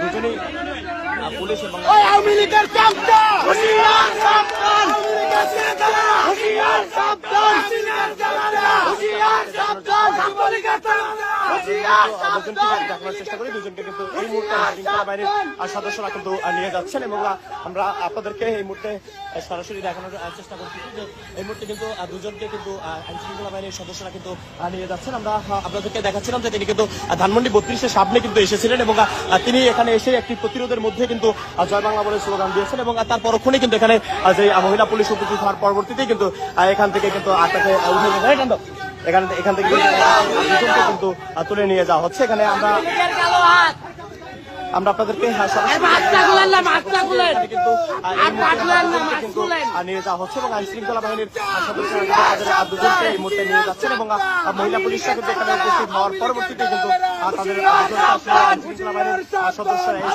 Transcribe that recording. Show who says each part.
Speaker 1: দুজনেই পুলিশ এবং ধানমন্ডি বত্রিশের সামনে কিন্তু এসেছিলেন এবং তিনি এখানে এসে একটি প্রতিরোধের মধ্যে কিন্তু জয় বাংলা বলে স্লোগান দিয়েছেন এবং তার পরক্ষণে কিন্তু এখানে যে মহিলা পুলিশ উপস্থিত হওয়ার পরবর্তীতে কিন্তু এখান থেকে কিন্তু আটটাকে আহ, উঠে এখান এখান থেকে কিন্তু, তুলে নিয়ে যাওয়া হচ্ছে। এখানে আমরা আমরা আপনাদেরকে কিন্তু নিয়ে যাওয়া হচ্ছে এবং আইন শৃঙ্খলা বাহিনীর দুজনকে এই মুহূর্তে নিয়ে যাচ্ছেন এবং মহিলা পুলিশরা কিন্তু এখানে উপস্থিত হওয়ার পরবর্তীতে কিন্তু তাদের আহ, দুজনকে আসলে আইন শৃঙ্খলা বাহিনীর সদস্যরা